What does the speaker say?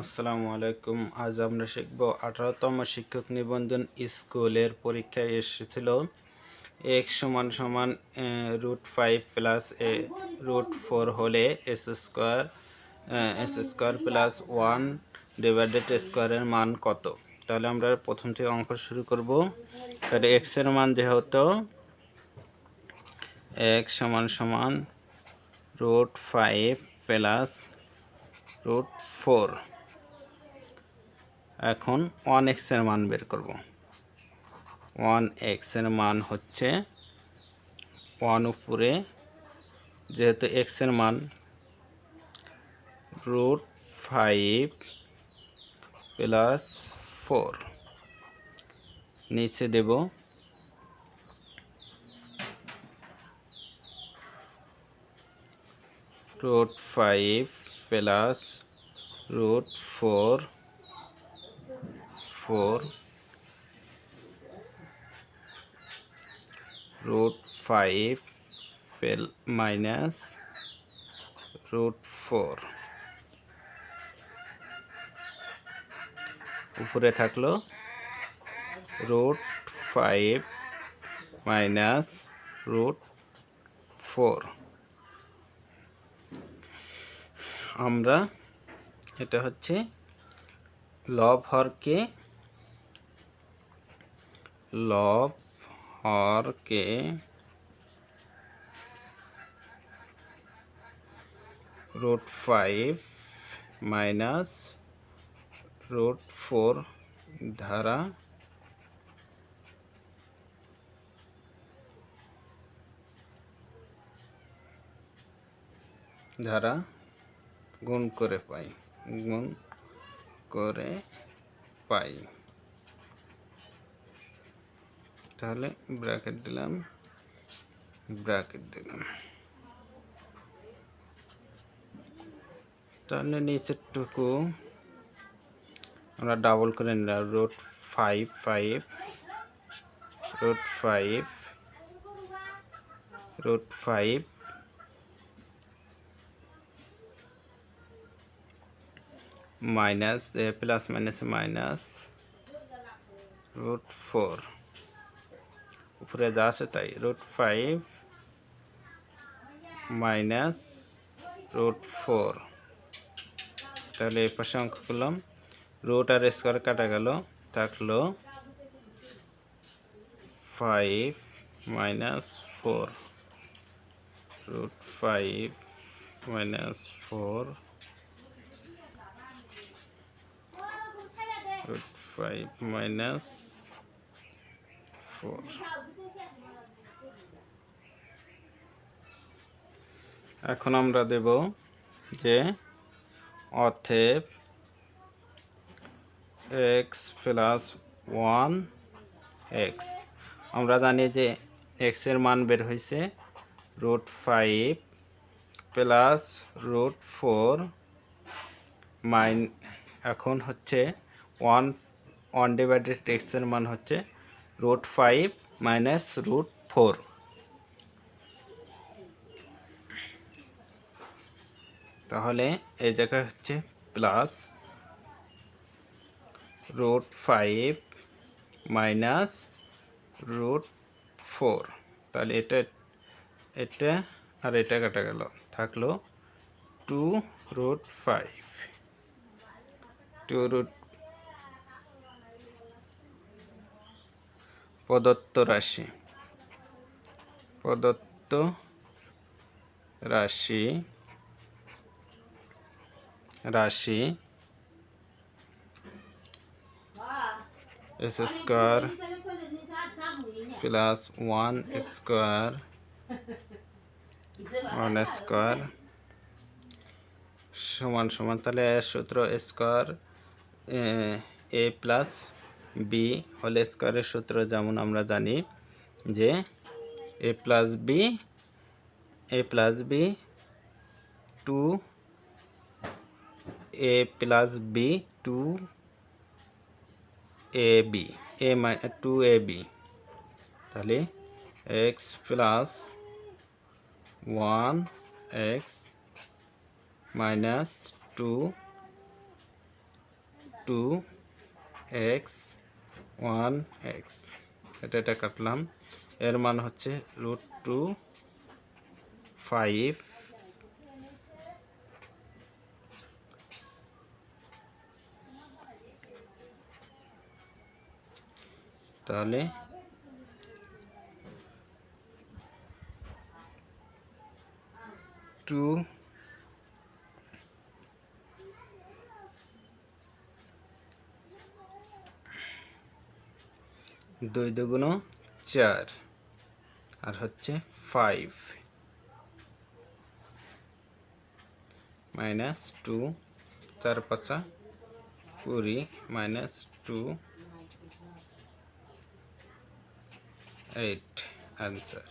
আসসালামু আলাইকুম। আজ আমরা শিখব আঠারোতম শিক্ষক নিবন্ধন স্কুলের পরীক্ষায় এসেছিল। এক্স সমান সমান root five plus a, root four হলে s square s square plus one divided স্কোয়ারের মান কত? তাহলে আমরা প্রথম থেকে অঙ্ক শুরু করব। তাহলে এক্সের মান যেহেতু, এক্স সমান সমান root five plus root four. এখন ওয়ান এক্সের মান বের করব। ওয়ান এক্সের মান হচ্ছে ওয়ান উপরে, যেহেতু এক্সের মান রুট ফাইভ প্লাস ফোর। নিচে দেব root five plus root four four root 5 ফেল মাইনাস root 4 উপরে থাকল root 5 মাইনাস root 4 আমরা এটা হচ্ছে লব হরকে লব হরকে root five minus root four ধারা ধারা গুণ করে পাই গুণ করে পাই তাহলে ব্র্যাকেট দিলাম ব্র্যাকেট দিলাম। তাহলে নিচেরটুকু আমরা ডাবল করে নিলাম root five five root five root five minus plus minus minus root four উপরে যা আছে তাই। Root five minus root four তাহলে এই পাশে অঙ্ক করলাম। রুট আর স্কোয়ার কাটা গেল, থাকল five minus four root five minus four root 5 minus 4 এখন আমরা দেব যে অথেব এক্স প্লাস ওয়ান এক্স আমরা জানি যে এক্সের মান বের হয়েছে root five plus root four minus এখন হচ্ছে ওয়ান ওয়ান ডিভাইডেড এক্সের মান হচ্ছে root five minus root four তাহলে এই জায়গায় হচ্ছে plus root five minus root four তাহলে এটা এটা আর এটা কাটা গেল। থাকল two root five two root প্রদত্ত রাশি। প্রদত্ত রাশি। রাশি। S square plus one square one square সমান সমান তাহলে সূত্র square a plus b whole স্কোয়ারের সূত্র যেমন আমরা জানি যে a plus b a plus b two a plus b two a b a two a b তাহলে x plus one x minus two two x one x এটা এটা কাটলাম। এর মান হচ্ছে রুট টু ফাইভ তাহলে টু দুই দুগুণ চার। আর হচ্ছে ফাইভ মাইনাস টু চার পাঁচা কুড়ি মাইনাস টু এইট অ্যান্সার